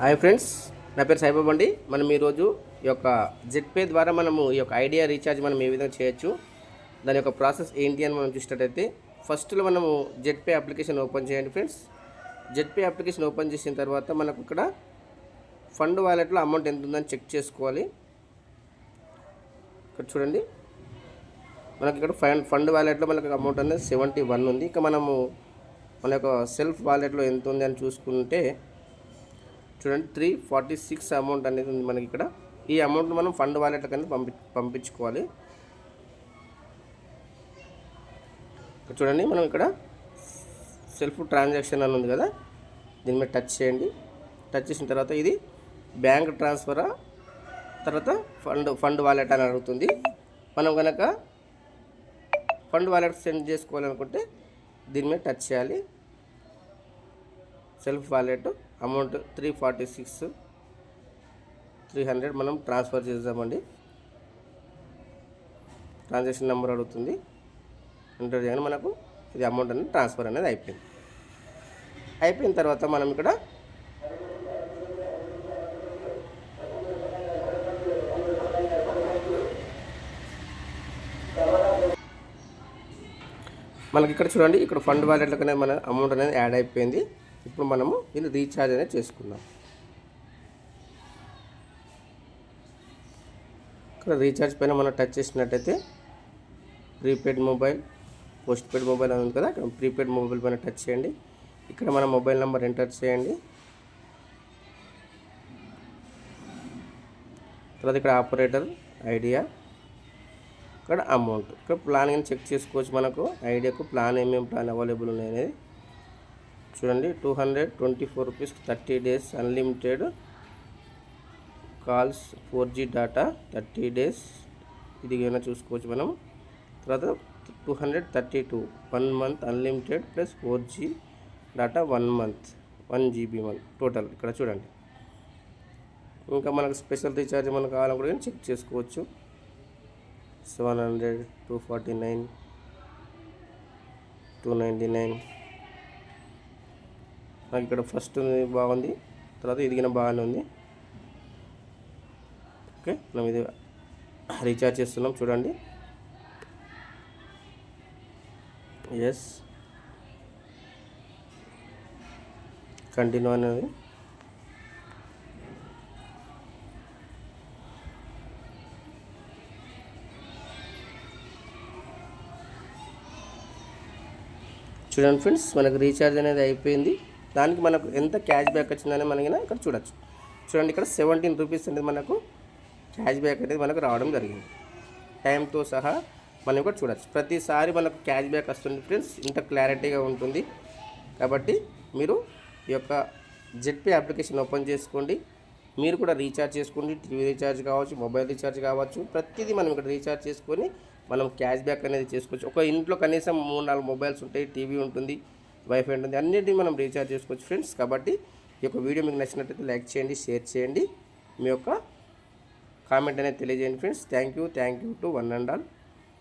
Hi friends నా పేరు సాయిబాబు అండి మనం ఈరోజు ఈ యొక్క జెట్పే ద్వారా మనము ఈ యొక్క ఐడియా రీఛార్జ్ మనం ఏ విధంగా చేయొచ్చు దాని యొక్క ప్రాసెస్ ఏంటి అని మనం చూసినట్టయితే ఫస్ట్లో మనము జెట్పే అప్లికేషన్ ఓపెన్ చేయండి ఫ్రెండ్స్. జెట్పే అప్లికేషన్ ఓపెన్ చేసిన తర్వాత మనకు ఇక్కడ ఫండ్ వాలెట్లో అమౌంట్ ఎంత ఉందని చెక్ చేసుకోవాలి. ఇక్కడ చూడండి. మనకి ఇక్కడ ఫండ్ ఫండ్ వాలెట్లో మనకు అమౌంట్ అనేది సెవెంటీ వన్ ఉంది. ఇక మనము మన యొక్క సెల్ఫ్ వాలెట్లో ఎంత ఉంది అని చూసుకుంటే చూడండి త్రీ ఫార్టీ సిక్స్ అమౌంట్ అనేది ఉంది మనకి ఇక్కడ. ఈ అమౌంట్ మనం ఫండ్ వాలెట్ కింద పంపి పంపించుకోవాలి. చూడండి మనం ఇక్కడ సెల్ఫ్ ట్రాన్సాక్షన్ అని ఉంది కదా దీని మీద టచ్ చేయండి. టచ్ చేసిన తర్వాత ఇది బ్యాంక్ ట్రాన్స్ఫరా తర్వాత ఫండ్ ఫండ్ వాలెట్ అని అడుగుతుంది. మనం కనుక ఫండ్ వాలెట్ సెండ్ చేసుకోవాలనుకుంటే దీని మీద టచ్ చేయాలి. Self wallet amount three forty six three hundred మనం ట్రాన్స్ఫర్ చేద్దామండి. ట్రాన్సాక్షన్ నెంబర్ అడుగుతుంది. ఎంటర్ చేయగానే మనకు ఇది అమౌంట్ అనేది ట్రాన్స్ఫర్ అనేది అయిపోయింది. అయిపోయిన తర్వాత మనం ఇక్కడ మనకి ఇక్కడ చూడండి ఇక్కడ ఫండ్ వాలెట్లకనే మన అమౌంట్ అనేది యాడ్ అయిపోయింది. ఇప్పుడు మనము దీన్ని రీఛార్జ్ అనేది చేసుకుందాం. ఇక్కడ రీఛార్జ్ పైన మనం టచ్ చేసినట్టయితే prepaid mobile postpaid mobile అని ఉంది కదా ఇక్కడ ప్రీపెయిడ్ మొబైల్ పైన టచ్ చేయండి. ఇక్కడ మన మొబైల్ నెంబర్ ఎంటర్ చేయండి. తర్వాత ఇక్కడ ఆపరేటర్ ఐడియా ఇక్కడ అమౌంట్. ఇక్కడ ప్లాన్ కానీ చెక్ చేసుకోవచ్చు మనకు. ఐడియాకు ప్లాన్ ఏమేమి ప్లాన్ అవైలబుల్ ఉన్నాయి అనేది చూడండి two hundred twenty four rupees thirty days unlimited calls four G data thirty days ఇది ఏమైనా చూసుకోవచ్చు మనం. తర్వాత two hundred thirty two one month unlimited plus four G data one month one GB month total ఇక్కడ చూడండి. ఇంకా మనకు special recharge మనకు కావాలనుకుంటే కూడా చెక్ చేసుకోవచ్చు. Seven hundred two forty nine two ninety nine నాకు ఇక్కడ ఫస్ట్ బాగుంది. తర్వాత ఇదిగిన బాగానే ఉంది. ఓకే మనం ఇది రీఛార్జ్ చేస్తున్నాం చూడండి. ఎస్ కంటిన్యూ అనేది. చూడండి ఫ్రెండ్స్ మనకు రీఛార్జ్ అనేది అయిపోయింది. దానికి మనకు ఎంత క్యాష్ బ్యాక్ వచ్చిందని మనకి ఇక్కడ చూడొచ్చు. చూడండి ఇక్కడ సెవెంటీన్ రూపీస్ అనేది మనకు క్యాష్ బ్యాక్ అనేది మనకు రావడం జరిగింది. టైంతో సహా మనం కూడా చూడొచ్చు. ప్రతిసారి మనకు క్యాష్ బ్యాక్ వస్తుంది ఫ్రెండ్స్ ఇంత క్లారిటీగా ఉంటుంది. కాబట్టి మీరు ఈ యొక్క జెడ్పే అప్లికేషన్ ఓపెన్ చేసుకోండి. మీరు కూడా రీఛార్జ్ చేసుకోండి. టీవీ రీఛార్జ్ కావచ్చు మొబైల్ రీఛార్జ్ కావచ్చు. ప్రతిదీ మనం ఇక్కడ రీఛార్జ్ చేసుకొని మనం క్యాష్ బ్యాక్ అనేది చేసుకోవచ్చు. ఒక ఇంట్లో కనీసం మూడు నాలుగు మొబైల్స్ ఉంటాయి టీవీ ఉంటుంది. వైఫై ఉంటుంది. అన్నిటిని మనం రీఛార్జ్ చేసుకోవచ్చు ఫ్రెండ్స్. కాబట్టి ఈ యొక్క వీడియో మీకు నచ్చినట్లయితే లైక్ చేయండి షేర్ చేయండి. మీ యొక్క కామెంట్ అనేది తెలియజేయండి friends. Thank you thank you to one and all.